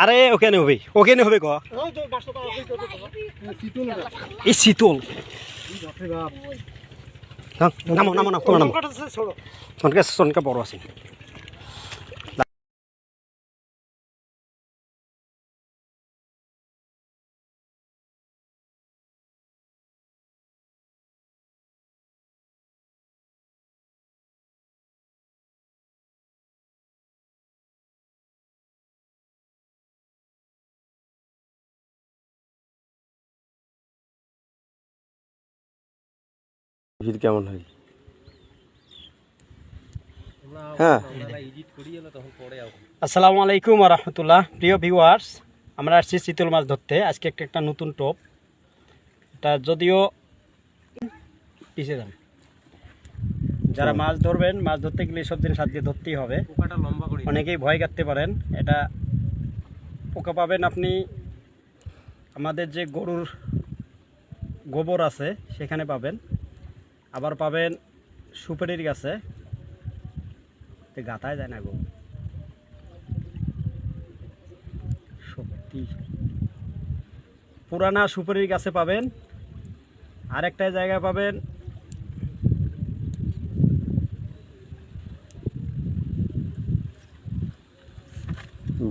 আরে ওখানে হবে ওখানে হবে ক? এই শীতল। নামো নামো নামো নামো সনকে সনকে বড় আছে। ভিড় কেমন হয়? হ্যাঁ। আসসালামু আলাইকুম রহমতুল্লাহ। প্রিয় ভিউয়ার্স আমরা আসছি চিতল মাছ ধরতে। আজকে একটা একটা নতুন টোপ এটা যদিও পিছিয়ে যান যারা মাছ ধরবেন মাছ ধরতে গেলে সব জিনিস হাত দিয়ে ধরতেই হবে। অনেকেই ভয় কাটতে পারেন। এটা পোকা পাবেন আপনি আমাদের যে গরুর গোবর আছে সেখানে পাবেন। আবার পাবেন সুপারির গাছে। গাতায় যায় না গো। সত্যি। পুরানা সুপারির গাছে পাবেন। আরেকটা জায়গায় পাবেন।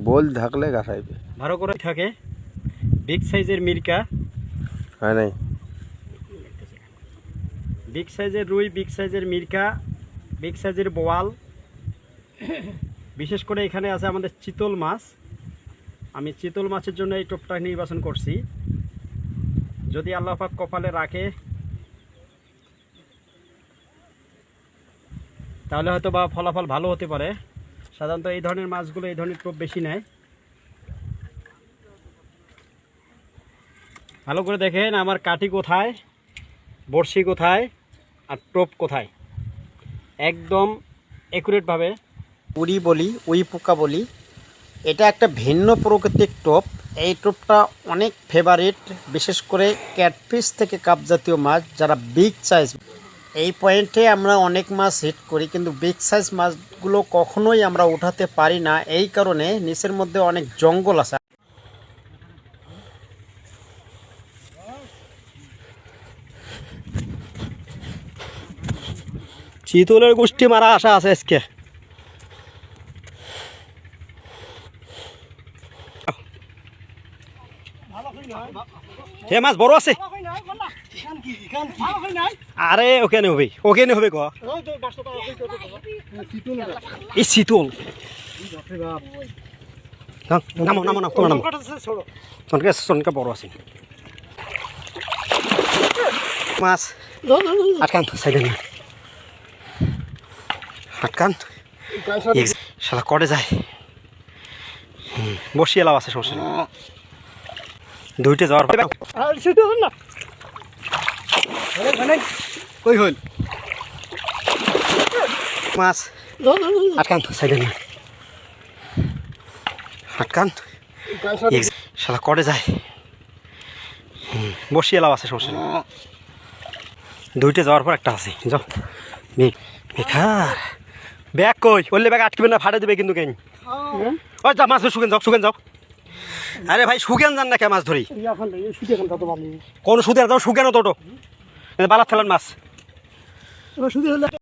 বল থাকলে গাছাইবে ভালো করে থাকে। বিগ সাইজের মির্কা হয় নাই? বিগ সাইজের রুই বিগ সাইজের মির্কা বিগ সাইজের বোয়াল। বিশেষ করে এখানে আছে আমাদের চিতল মাছ। আমি চিতল মাছের জন্য এই টোপটা নির্বাচন করছি। যদি আল্লাহ পাক কপালে রাখে, তাহলে হয়তো বা ফলাফল ভালো হতে পারে। সাধারণত এই ধরনের মাছগুলো এই ধরনের টোপ বেশি নেয়। ভালো করে দেখেন, আমার কাঠি কোথায়, বড়শি কোথায়? আর টোপ কোথায়? একদম অ্যাকুরেটভাবে উড়ি বলি উই পোকা বলি, এটা একটা ভিন্ন প্রকৃতির টোপ। এই টোপটা অনেক ফেভারিট বিশেষ করে ক্যাটফিস থেকে কাপ জাতীয় মাছ যারা বিগ সাইজ এই পয়েন্টে আমরা অনেক মাছ হিট করি, কিন্তু বিগ সাইজ মাছগুলো কখনোই আমরা উঠাতে পারি না। এই কারণে নিচের মধ্যে অনেক জঙ্গল আছে। চিতলের গোষ্ঠী মারা আশা আছে আজকে। হে মাছ বড় আছে? আরে ওখানে হবে ওখানে হবে ক। এই শীতল। নামো নামো নামো তোমার নামো। সনকে সনকে বড় আছে। মাছ, আটকান সাইডে না। আটকান শালা করে যায়। হুম, বসিয়ে লাভ আছে সমস্যা নেই। দুইটা যাওয়ার কই হল? মাছ। আটকান সাইডে না আটকান শালা করে যায়। হুম, বসিয়ে লাভ আছে সমস্যা নেই। দুইটা যাওয়ার পর একটা আছে। যাও। বেকার ব্যাগ কই? বললে ব্যাগ আটকিবে না ফাটে দেবে কিন্তু কেন? ও যা মাছ শুকেন যাও শুকেন যাও। আরে ভাই শুকেন যান না কে মাছ ধরি? কোন সুদের যাও শুকেন তো বালা ফেলান মাছ।